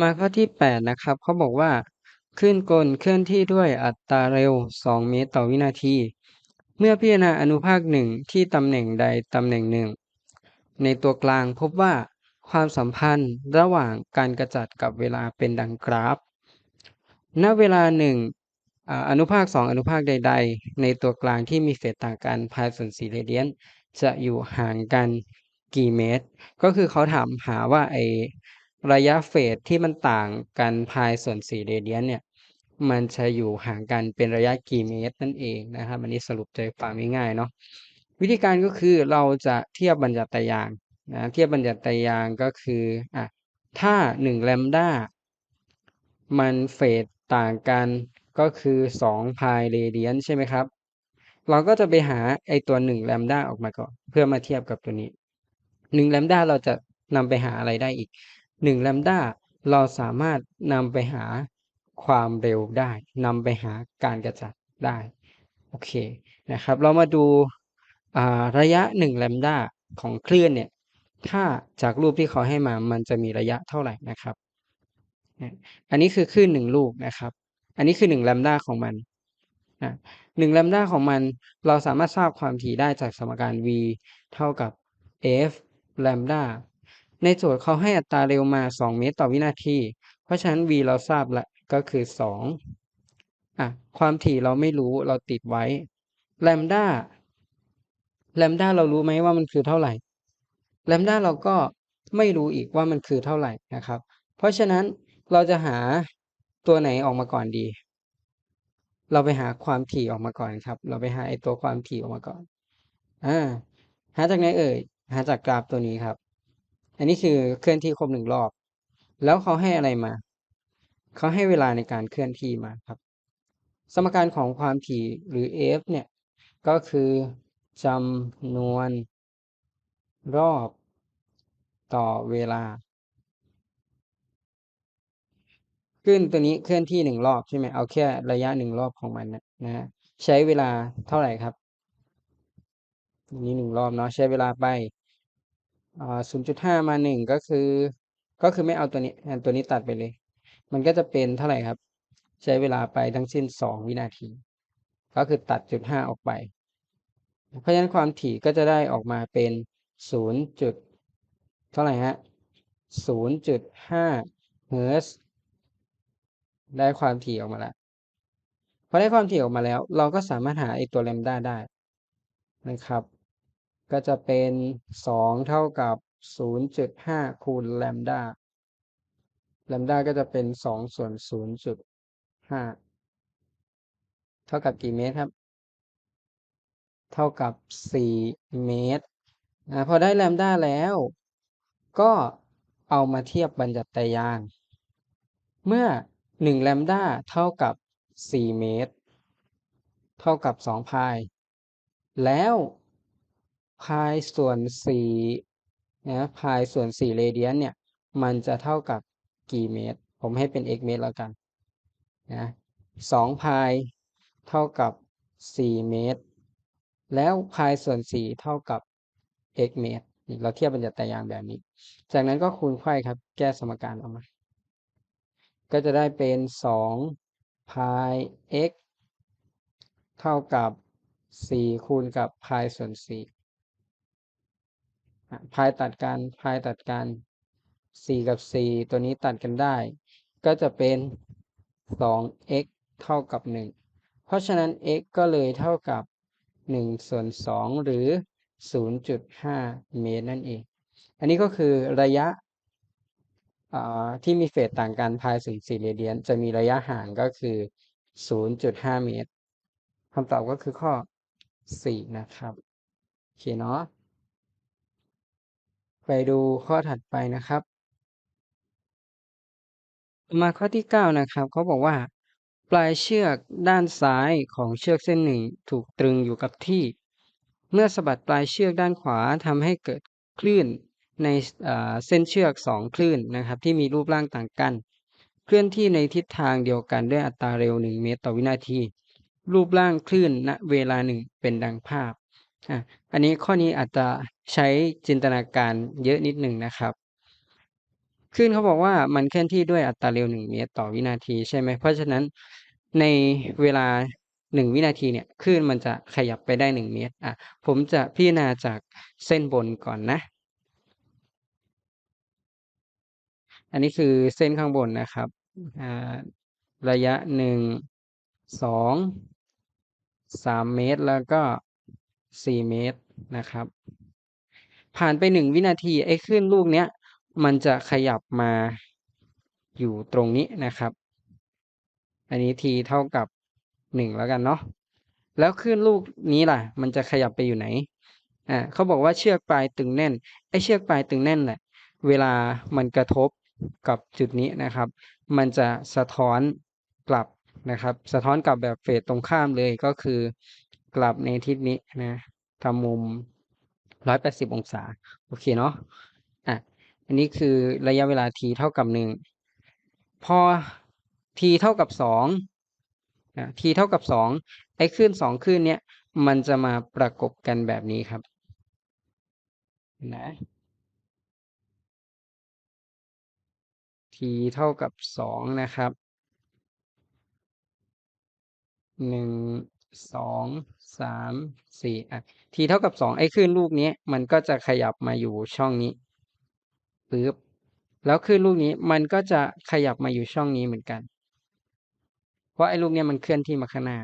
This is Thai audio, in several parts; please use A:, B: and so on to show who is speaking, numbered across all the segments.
A: มาข้อที่แปดนะครับ เขาบอกว่าคลื่นกลเคลื่อนที่ด้วยอัตราเร็ว 2 เมตรต่อวินาที เมื่อพิจารณาอนุภาคหนึ่งที่ตำแหน่งใดตำแหน่งหนึ่ง ในตัวกลางพบว่าความสัมพันธ์ระหว่างการกระจัดกับเวลาเป็นดังกราฟ ณ เวลาหนึ่งอนุภาคสองอนุภาคใด ๆ ในตัวกลางที่มีเฟสต่างกันพายส่วน4เรเดียนจะอยู่ห่างกันกี่เมตร ก็คือเขาถามหาว่าไอ ระยะเฟสที่มันต่างกันพายส่วน4เรเดียนเนี่ยมันจะอยู่ห่างกันเป็นระยะกี่เมตรนั่นเองนะครับอันนี้สรุปใจฟังง่ายๆเนาะวิธีการก็คือเราจะเทียบบัญญัติยางนะเทียบบัญญัติยางก็คืออะถ้า1แลมด้ามันเฟสต่างกันก็คือ2พายเรเดียนใช่ไหมครับ เราก็จะไปหาไอตัว1แลมด้าออกมาก่อนเพื่อมาเทียบกับตัวนี้1แลมด้าเราจะนำไปหาอะไรได้อีก 1แลมด้าเราสามารถนำไปหาความเร็วได้นำไปหาการกระจัดได้โอเคนะครับเรามาดูระยะ1แลมด้าของคลื่นเนี่ยถ้าจากรูปที่เขาให้มามันจะมีระยะเท่าไหร่นะครับ อันนี้คือคลื่นหนึ่งลูกนะครับ อันนี้คือ1แลมด้าของมันหนึ่งแลมด้าของมันเราสามารถทราบความถี่ได้จากสมการ v เท่ากับ f แลมด้า ในโจทย์เขาให้อัตราเร็วมา 2 เมตรต่อวินาที เพราะฉะนั้น v เราทราบละก็คือ 2 อะ ความถี่เราไม่รู้เราติดไว้แลมด้าแลมด้าเรารู้ไหมว่ามันคือเท่าไหร่แลมด้าเราก็ไม่รู้อีกว่ามันคือเท่าไหร่นะครับ เพราะฉะนั้นเราจะหาตัวไหนออกมาก่อนดี เราไปหาความถี่ออกมาก่อนครับ เราไปหาไอตัวความถี่ออกมาก่อนอ่าหาจากไหนเอ่ย หาจากกราฟตัวนี้ครับ อันนี้คือเคลื่อนที่ครบหนึ่งรอบ แล้วเขาให้อะไรมา เขาให้เวลาในการเคลื่อนที่มาครับ สมการของความถี่หรือ f เนี่ย ก็คือจำนวนรอบต่อเวลาขึ้นตัวนี้เคลื่อนที่หนึ่งรอบใช่ไหมเอาแค่ระยะหนึ่งรอบของมันนะนะใช้เวลาเท่าไหร่ครับนี้หนึ่งรอบเนาะใช้เวลาไป ศูนย์จุดห้ามาหนึ่งก็คือ ก็คือไม่เอาตัวนี้ตัวนี้ตัดไปเลย มันก็จะเป็นเท่าไหร่ครับ ใช้เวลาไปทั้งสิ้นสองวินาที ก็คือตัดจุดห้าออกไป เพราะฉะนั้นความถี่ก็จะได้ออกมาเป็นศูนย์จุดเท่าไหร่ฮะศูนย์จุดห้าเฮิร์ตซ์ได้ความถี่ออกมาแล้วพอได้ความถี่ออกมาแล้ว เราก็สามารถหาไอตัวแลมด้าได้นะครับ ก็จะเป็นสองเท่ากับศูนย์จุดห้าคูณแลมด้าแลมด้าก็จะเป็นสองส่วนศูนย์จุดห้าเท่ากับกี่เมตรครับ เท่ากับสี่เมตรนะพอได้แลมด้าแล้ว ก็เอามาเทียบบัญญัติยางเมื่อ1แลมดาเท่ากับ 4 เมตร เท่ากับ 2 พาย แล้ว พายส่วน4นะพายส่วน4เรเดียนเนี่ย มันจะเท่ากับกี่เมตร ผมให้เป็น x เมตรแล้วกันนะ2พายเท่ากับ4เมตร แล้วพายส่วน4เท่ากับ x เมตรเราเทียบบรรยัติยางแบบนี้ จากนั้นก็คูณไขว้ครับ แก้สมการออกมา ก็จะได้เป็นสองพาย x เท่ากับสี่คูณกับพายส่วนสี่ พายตัดกันพายตัดกันสี่กับสี่ตัวนี้ตัดกันได้ ก็จะเป็นสอง x เท่ากับหนึ่งเพราะฉะนั้น x ก็เลยเท่ากับหนึ่งส่วนสองหรือศูนย์จุดห้าเมตรนั่นเอง อันนี้ก็คือระยะที่มีเฟสต่างกันพายส่สี่เรเดียน จะมีระยะห่างก็คือ0.5เมตรคำตอบก็คือข้อ4นะครับ โอเคเนาะ ไปดูข้อถัดไปนะครับ มาข้อที่ 9 นะครับเขาบอกว่า ปลายเชือกด้านซ้ายของเชือกเส้นหนึ่งถูกตรึงอยู่กับที่ เมื่อสะบัดปลายเชือกด้านขวาทำให้เกิดคลื่นในเส้นเชือกสองคลื่นนะครับ ที่มีรูปร่างต่างกัน เคลื่อนที่ในทิศทางเดียวกันด้วยอัตราเร็ว 1 เมตรต่อวินาที รูปร่างคลื่นณเวลาหนึ่งเป็นดังภาพ อันนี้ ข้อนี้อาจจะใช้จินตนาการเยอะนิดหนึ่งนะครับ คลื่นเขาบอกว่า มันเคลื่อนที่ด้วยอัตราเร็ว 1 เมตรต่อวินาที ใช่ไหม เพราะฉะนั้นในเวลา 1 วินาทีเนี่ย คลื่นมันจะขยับไปได้ 1 เมตร อ่า ผมจะพิจารณาจากเส้นบนก่อนนะ อันนี้คือเส้นข้างบนนะครับ อ่า ระยะ 1 2 3 เมตร แล้วก็ 4 เมตรนะครับ ผ่านไป 1 วินาทีไอ้คลื่นลูกเนี้ย มันจะขยับมาอยู่ตรงนี้นะครับ อันนี้ t เท่ากับ 1 แล้วกันเนาะแล้วคลื่นลูกนี้ล่ะ มันจะขยับไปอยู่ไหนอ่าเขาบอกว่าเชือกปลายตึงแน่นไอ้เชือกปลายตึงแน่นแหละเวลามันกระทบกับจุดนี้นะครับ มันจะสะท้อนกลับนะครับ สะท้อนกลับแบบเฟสตรงข้ามเลยก็คือ กลับในทิศนี้นะทำมุม180องศา โอเคเนาะอะอันนี้คือระยะเวลา t เท่ากับ1พอ t เท่ากับ2นะ t เท่ากับ2ไอ้คลื่น2คลื่นเนี้ยมันจะมาประกบกันแบบนี้ครับนะ t เท่ากับ2นะครับ1 2 3 4อะ t เท่ากับ2ไอ้คลื่นลูกนี้มันก็จะขยับมาอยู่ช่องนี้ปึ๊บแล้วคลื่นลูกนี้มันก็จะขยับมาอยู่ช่องนี้เหมือนกัน เพราะไอ้ลูกเนี้ยมันเคลื่อนที่มาข้างหน้า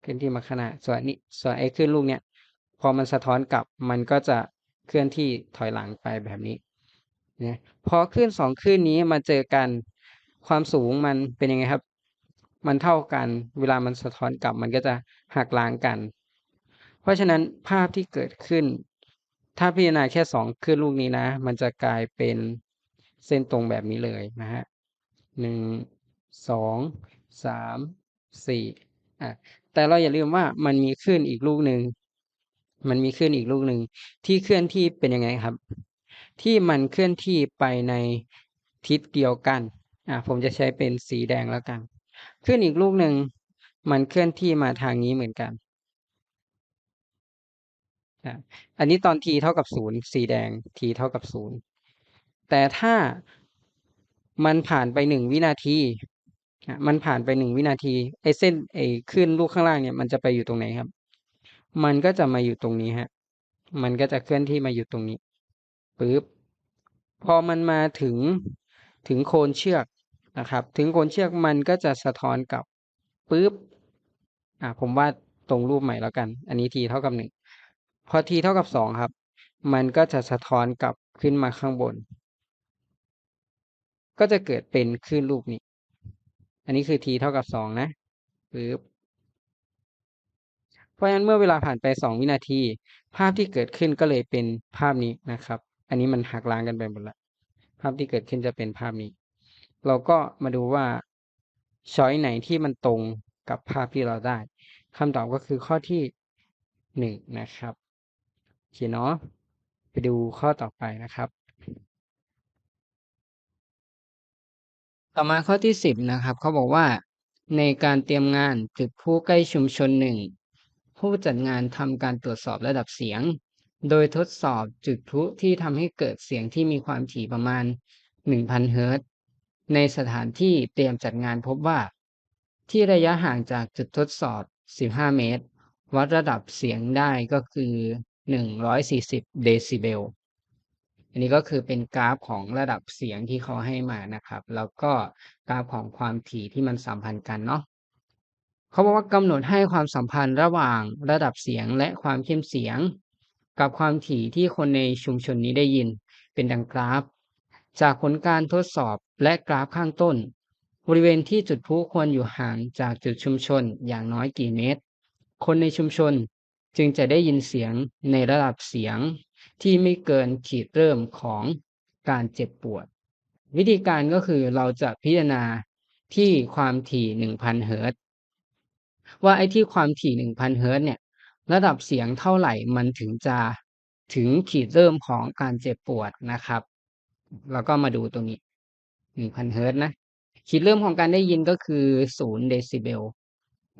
A: เคลื่อนที่มาข้างหน้าส่วนนี้ส่วนไอ้คลื่นลูกเนี้ยพอมันสะท้อนกลับมันก็จะเคลื่อนที่ถอยหลังไปแบบนี้นะพอคลื่น2คลื่นนี้มาเจอกันความสูงมันเป็นยังไงครับ มันเท่ากัน เวลามันสะท้อนกลับมันก็จะหักล้างกัน เพราะฉะนั้นภาพที่เกิดขึ้น ถ้าพิจารณาแค่2คลื่นลูกนี้นะ มันจะกลายเป็นเส้นตรงแบบนี้เลยนะครับ1 2 3 4อะแต่เราอย่าลืมว่ามันมีคลื่นอีกลูกหนึ่งมันมีคลื่นอีกลูกหนึ่งที่เคลื่อนที่เป็นยังไงครับ ที่มันเคลื่อนที่ไปในทิศเดียวกันอะผมจะใช้เป็นสีแดงแล้วกัน คลื่นอีกลูกหนึ่งมันเคลื่อนที่มาทางนี้เหมือนกัน อันนี้ตอน t เท่ากับ0สีแดง t เท่ากับ0แต่ถ้ามันผ่านไป1วินาที มันผ่านไป1วินาทีไอ้เส้นไอ้คลื่นลูกข้างล่างเนี่ยมันจะไปอยู่ตรงไหนครับ มันก็จะมาอยู่ตรงนี้ครับมันก็จะเคลื่อนที่มาอยู่ตรงนี้ปึ๊บพอมันมาถึงถึงโคนเชือก นะครับ ถึงคนเชือกมันก็จะสะท้อนกลับปึ๊บอ่าผมวาดตรงรูปใหม่แล้วกัน อันนี้ t เท่ากับ1พอ t เท่ากับ2ครับ มันก็จะสะท้อนกลับขึ้นมาข้างบน ก็จะเกิดเป็นคลื่นลูกนี้ อันนี้คือ t เท่ากับ2นะปึ๊บเพราะฉะนั้นเมื่อเวลาผ่านไป2วินาที ภาพที่เกิดขึ้นก็เลยเป็นภาพนี้นะครับ อันนี้มันหักล้างกันไปหมดแล้วภาพที่เกิดขึ้นจะเป็นภาพนี้ เราก็มาดูว่าช้อยไหนที่มันตรงกับภาพที่เราได้คำตอบก็คือข้อที่1นะครับโอเคเนาะไปดูข้อต่อไปนะครับ ต่อมาข้อที่10นะครับเขาบอกว่าในการเตรียมงานจุดพลุใกล้ชุมชนหนึ่งผู้จัดงานทำการตรวจสอบระดับเสียง โดยทดสอบจุดพลุที่ทำให้เกิดเสียงที่มีความถี่ประมาณ 1,000 เฮิรตซ์ ในสถานที่เตรียมจัดงานพบว่า ที่ระยะห่างจากจุดทดสอบ 15 เมตร วัดระดับเสียงได้ก็คือ 140 เดซิเบล อันนี้ก็คือเป็นกราฟของระดับเสียงที่เขาให้มานะครับ แล้วก็กราฟของความถี่ที่มันสัมพันธ์กันเนาะเขาบอกว่ากำหนดให้ความสัมพันธ์ระหว่างระดับเสียงและความเข้มเสียง กับความถี่ที่คนในชุมชนนี้ได้ยิน เป็นดังกราฟ จากผลการทดสอบ และกราฟข้างต้น บริเวณที่จุดพลุควรอยู่ห่างจากจุดชุมชนอย่างน้อยกี่เมตร คนในชุมชนจึงจะได้ยินเสียงในระดับเสียงที่ไม่เกินขีดเริ่มของการเจ็บปวด วิธีการก็คือเราจะพิจารณาที่ความถี่ 1,000 เฮิรตว่าไอ้ที่ความถี่ 1,000 เฮิรตเนี่ย ระดับเสียงเท่าไหร่มันถึงจะถึงขีดเริ่มของการเจ็บปวดนะครับ แล้วก็มาดูตรงนี้ 1,000เฮิร์ตนะขีดเริ่มของการได้ยินก็คือ0เดซิเบล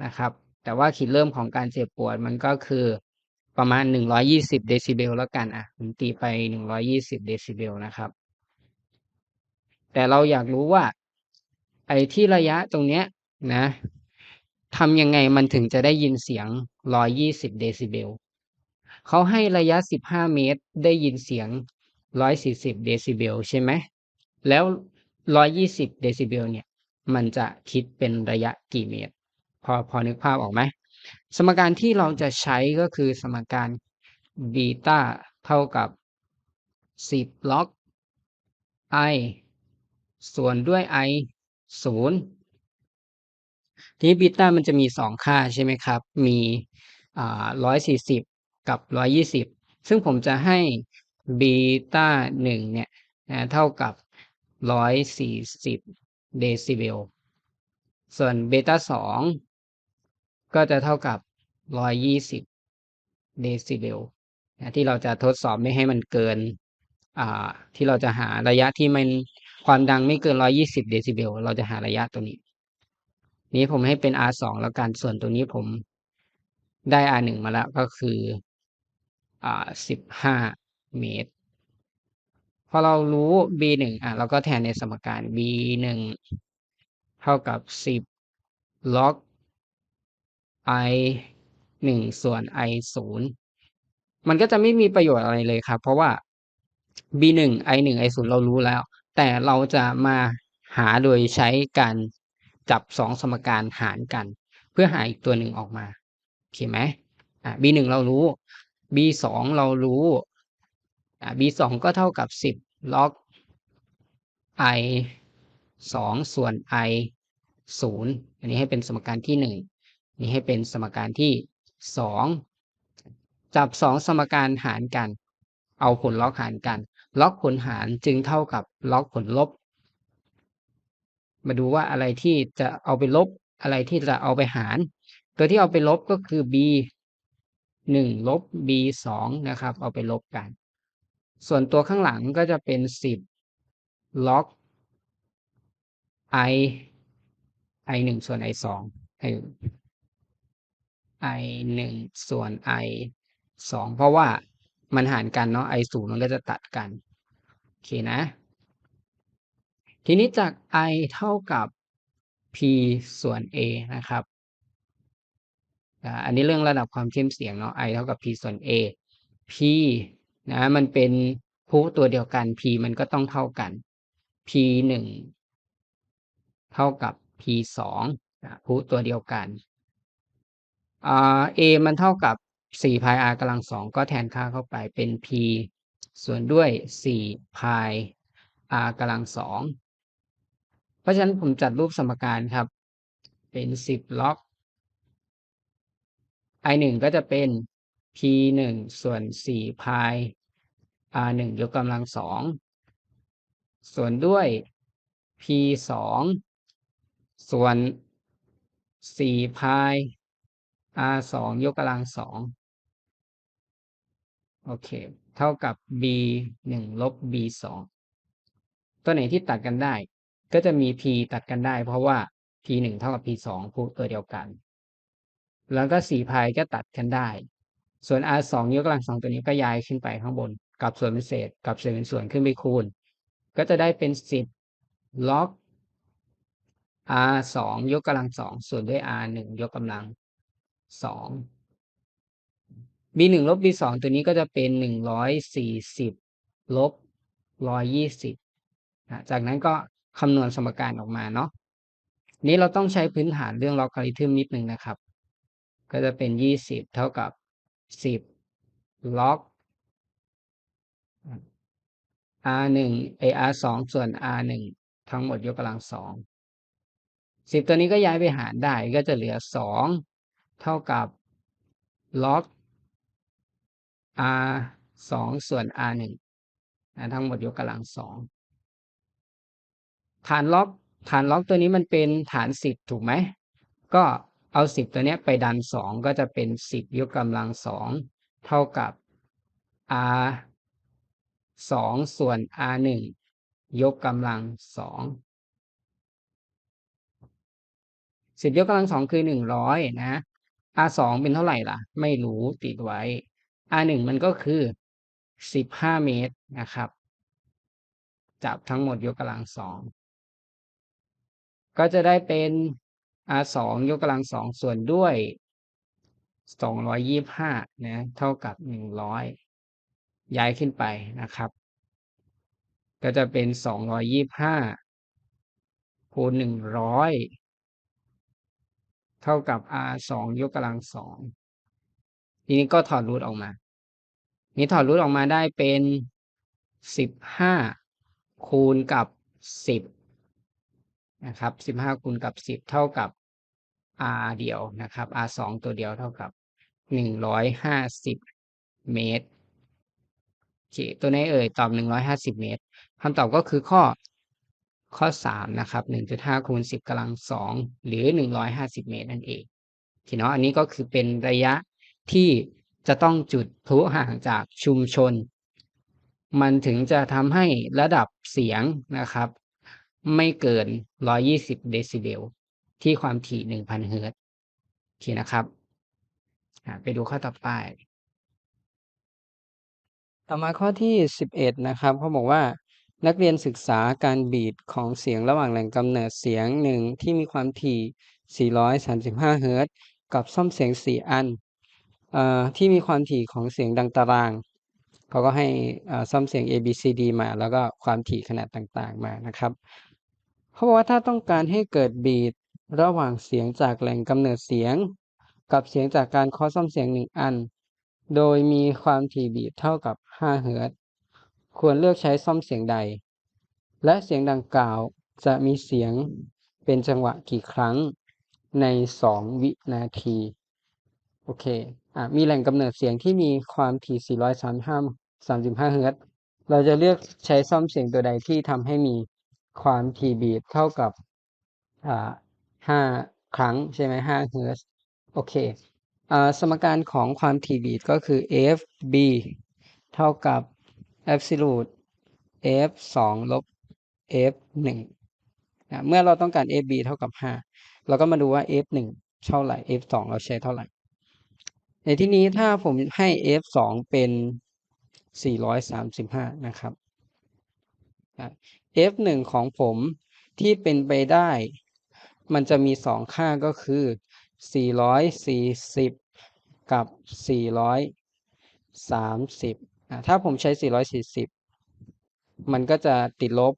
A: นะครับ แต่ว่าขีดเริ่มของการเจ็บปวดมันก็คือประมาณ120เดซิเบลแล้วกันอะผมตีไป120เดซิเบลนะครับ
B: แต่เราอยากรู้ว่า ไอ้ที่ระยะตรงเนี้ยนะทำยังไงมันถึงจะได้ยินเสียง120เดซิเบลเขาให้ระยะ15เมตรได้ยินเสียง140เดซิเบลใช่ไหมแล้ว 120เดซิเบลเนี่ยมันจะคิดเป็นระยะกี่เมตร พอพอนึกภาพออกไหมสมการที่เราจะใช้ก็คือสมการบีตาเท่ากับ 10 ล็อก i ส่วนด้วย i 0 ทีนี้บีตามันจะมี 2 ค่าใช่ไหมครับ มีอ่า140กับ120ซึ่งผมจะให้บีตา1เนี่ยเท่ากับ 140เดซิเบล ส่วนเบต้า2ก็จะเท่ากับ120เดซิเบลนะที่เราจะทดสอบไม่ให้มันเกิน อ่า ที่เราจะหาระยะที่มันความดังไม่เกิน120เดซิเบล เราจะหาระยะตัวนี้ นี้ผมให้เป็น R2 แล้วกัน ส่วนตัวนี้ผมได้ R1 มาแล้วก็คือ อ่า15เมตร พอเรารู้ B1 อะเราก็แทนในสมการ B1 เท่ากับ10ล็อก i 1ส่วน i 0มันก็จะไม่มีประโยชน์อะไรเลยครับ เพราะว่า B1 i 1 i 0เรารู้แล้ว แต่เราจะมาหาโดยใช้การจับ2สมการหารกัน เพื่อหาอีกตัวหนึ่งออกมาโอเคไหมอ่า B1 เรารู้ B2 เรารู้ B2 ก็เท่ากับ 10ล็อก i 2 ส่วน i 0 อันนี้ให้เป็นสมการที่ 1 นี่ให้เป็นสมการที่ 2 จับ 2 สมการหารกัน เอาผลล็อกหารกัน ล็อกผลหารจึงเท่ากับล็อกผลลบ มาดูว่าอะไรที่จะเอาไปลบ อะไรที่จะเอาไปหาร ตัวที่เอาไปลบก็คือ b 1 ลบ b 2นะครับ เอาไปลบกัน ส่วนตัวข้างหลังก็จะเป็น 10 ล็อก i i 1ส่วน i 2 i i 1ส่วน i 2เพราะว่ามันหารกันเนาะ i 0มันก็จะตัดกัน โอเคนะ ทีนี้จาก i เท่ากับ p ส่วน a นะครับ อันนี้เรื่องระดับความเข้มเสียงเนาะ i เท่ากับ p ส่วน a p นะมันเป็นพูตัวเดียวกัน p มันก็ต้องเท่ากัน p 1เท่ากับ p 2พูตัวเดียวกันอ่า a มันเท่ากับ4 pi r กำลังสองก็แทนค่าเข้าไปเป็น p ส่วนด้วย4 pi r กำลังสองเพราะฉะนั้นผมจัดรูปสมการครับ เป็น 10 ล็อก i 1ก็จะเป็น p 1ส่วน4 pi r 1ยกกำลังสองส่วนด้วย p 2ส่วน4 pi r 2ยกกำลังสองโอเค เท่ากับ b 1ลบ b 2ตัวไหนที่ตัดกันได้ ก็จะมี p ตัดกันได้ เพราะว่า p 1เท่ากับ p 2พูดตัวเดียวกัน แล้วก็4 pi ก็ตัดกันได้ ส่วน r 2ยกกำลังสองตัวนี้ก็ย้ายขึ้นไปข้างบน กับส่วนเป็นเศษ กับส่วนเป็นส่วนขึ้นไปคูณ ก็จะได้เป็น10ล็อก r 2ยกกำลังสองส่วนด้วย r 1ยกกำลังสอง b 1ลบ b 2ตัวนี้ก็จะเป็น140ลบ120นะจากนั้นก็คำนวณสมการออกมาเนาะนี้เราต้องใช้พื้นฐานเรื่องลอการิทึมนิดนึงนะครับ ก็จะเป็น20เท่ากับ 10ล็อก r 1 ar 2ส่วน r 1ทั้งหมดยกกำลังสองสิบตัวนี้ก็ย้ายไปหารได้ก็จะเหลือสองเท่ากับล็อก r สองส่วน r หนึ่งทั้งหมดยกกำลังสองฐานล็อกฐานล็อกตัวนี้มันเป็นฐานสิบถูกไหมก็ เอาสิบตัวนี้ไปดันสองก็จะเป็นสิบยกกำลังสองเท่ากับ r สองส่วน r หนึ่งยกกำลังสองสิบยกกำลังสองคือหนึ่งร้อยนะ r สองเป็นเท่าไหร่ล่ะ ไม่รู้ติดไว้ r หนึ่งมันก็คือสิบห้าเมตรนะครับ จับทั้งหมดยกกำลังสองก็จะได้เป็น r สองยกกำลังสองส่วนด้วยสองร้อยยี่ห้านะเท่ากับหนึ่งร้อยย้ายขึ้นไปนะครับ ก็จะเป็นสองร้อยยี่ห้าคูณหนึ่งร้อยเท่ากับ r สองยกกำลังสองทีนี้ก็ถอดรูทออกมา นี้ถอดรูทออกมาได้เป็นสิบห้าคูณกับสิบ นะครับสิบห้าคูณกับสิบเท่ากับ r เดียวนะครับ r สองตัวเดียวเท่ากับหนึ่งร้อยห้าสิบเมตรตัวไหนเอ่ยตอบหนึ่งร้อยห้าสิบเมตรคำตอบก็คือข้อข้อสามนะครับหนึ่งจุดห้าคูณสิบกำลังสองหรือหนึ่งร้อยห้าสิบเมตรนั่นเองทีเนาะอันนี้ก็คือเป็นระยะที่จะต้องจุดพลุห่างจากชุมชน มันถึงจะทำให้ระดับเสียงนะครับ ไม่เกิน 120 เดซิเบล ที่ความถี่ 1,000 เฮิรตซ์โอเคนะครับไปดูข้อต่อไป
A: ต่อมาข้อที่ 11 นะครับเขาบอกว่านักเรียนศึกษาการบีดของเสียงระหว่างแหล่งกำเนิดเสียงหนึ่งที่มีความถี่ 435 เฮิร์ตกับซ่อมเสียง 4 อันอที่มีความถี่ของเสียงดังตาราง เขาก็ให้ซ่อมเสียง A B C D มา แล้วก็ความถี่ขนาดต่างๆมานะครับ เขาบอกว่าถ้าต้องการให้เกิดบีดระหว่างเสียงจากแหล่งกำเนิดเสียง กับเสียงจากการเคาะซ่อมเสียงหนึ่งอัน โดยมีความถี่บีทเท่ากับ 5 เฮิรตซ์ควรเลือกใช้ซ่อมเสียงใด และเสียงดังกล่าวจะมีเสียงเป็นจังหวะกี่ครั้งใน 2 วินาที โอเค อะ มีแหล่งกำเนิดเสียงที่มีความถี่ 435 35 เฮิรตซ์เราจะเลือกใช้ซ่อมเสียงตัวใดที่ทำให้มี ความถี่บีทเท่ากับอ่าครั้งใช่ไหม5เฮิรตโอเคอสมการของความถี่บีทก็คือ FB เท่ากับ absolute F 2ลบ F 1นะเมื่อเราต้องการ FB เท่ากับ 5 เราก็มาดูว่า F 1เท่าไหร่ F 2เราใช้เท่าไหร่ ในที่นี้ถ้าผมให้ F 2เป็น 435 นะครับ F 1 ของผมที่เป็นไปได้ มันจะมีสองค่าก็คือ 440 กับ 430อะถ้าผมใช้ 440 มันก็จะติดลบ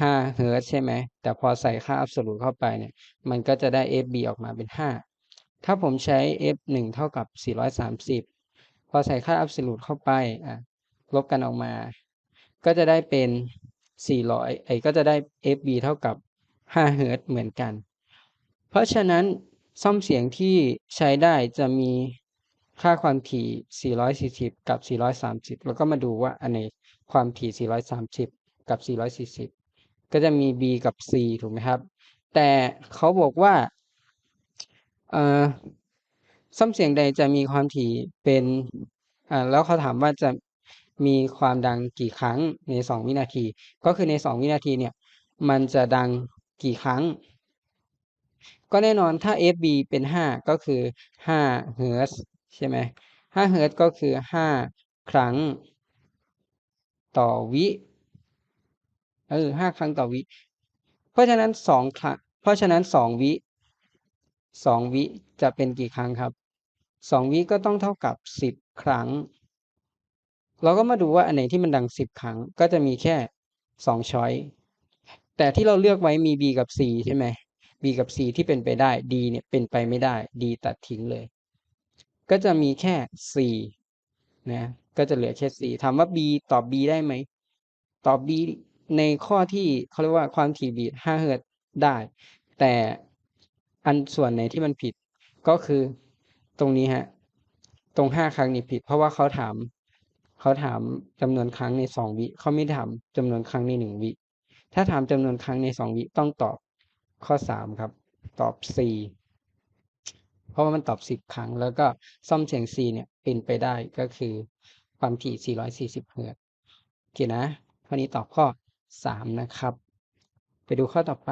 A: 5เฮิรตซ์ใช่ไหม แต่พอใส่ค่า absolute เข้าไปเนี่ย มันก็จะได้ FB ออกมาเป็น 5 ถ้าผมใช้ F 1 เท่ากับ 430 พอใส่ค่า absolute เข้าไปอะลบกันออกมา ก็จะได้เป็น 400ไอ้ก็จะได้ FB เท่ากับ5เฮิรตเหมือนกัน เพราะฉะนั้นซ่อมเสียงที่ใช้ได้จะมีค่าความถี่ 440 กับ 430 แล้วก็มาดูว่าอันไหนความถี่ 430 กับ 440 ก็จะมี B กับ C ถูกไหมครับ แต่เขาบอกว่าเอ่อซ่อมเสียงใดจะมีความถี่เป็นอ่าแล้วเขาถามว่าจะ มีความดังกี่ครั้งใน 2 วินาที ก็คือใน 2 วินาทีเนี่ยมันจะดังกี่ครั้ง ก็แน่นอนถ้า FB เป็น 5 ก็คือ5เฮิร์ตใช่ไหม5เฮิร์ตก็คือ 5 ครั้งต่อวิเออ5ครั้งต่อวิ เพราะฉะนั้น2ครั้งเพราะฉะนั้น2วิ2วิจะเป็นกี่ครั้งครับ2วิก็ต้องเท่ากับ10ครั้ง เราก็มาดูว่าอันไหนที่มันดัง10ครั้ง ก็จะมีแค่2ช้อยแต่ที่เราเลือกไว้มี B กับ C ใช่ไหม B กับ C ที่เป็นไปได้ D เนี่ยเป็นไปไม่ได้ D ตัดทิ้งเลย ก็จะมีแค่ C นะก็จะเหลือแค่ C ถามว่า B ตอบ B ได้ไหมตอบ B ในข้อที่เขาเรียกว่าความถี่บีท5เฮิรตได้ แต่อันส่วนไหนที่มันผิดก็คือตรงนี้ฮะ ตรง 5 ครั้งนี้ผิด เพราะว่าเขาถาม เขาถามจำนวนครั้งใน2วิเขาไม่ถามจำนวนครั้งใน1วิ ถ้าถามจำนวนครั้งใน2วิต้องตอบข้อ3ครับ ตอบ C เพราะว่ามันตอบ10ครั้ง แล้วก็ซ่อมเสียง C เนี่ยเป็นไปได้ก็คือความถี่ 440 เฮิรตซ์โอเคนะข้อนี้ตอบข้อ 3 นะครับ ไปดูข้อต่อไป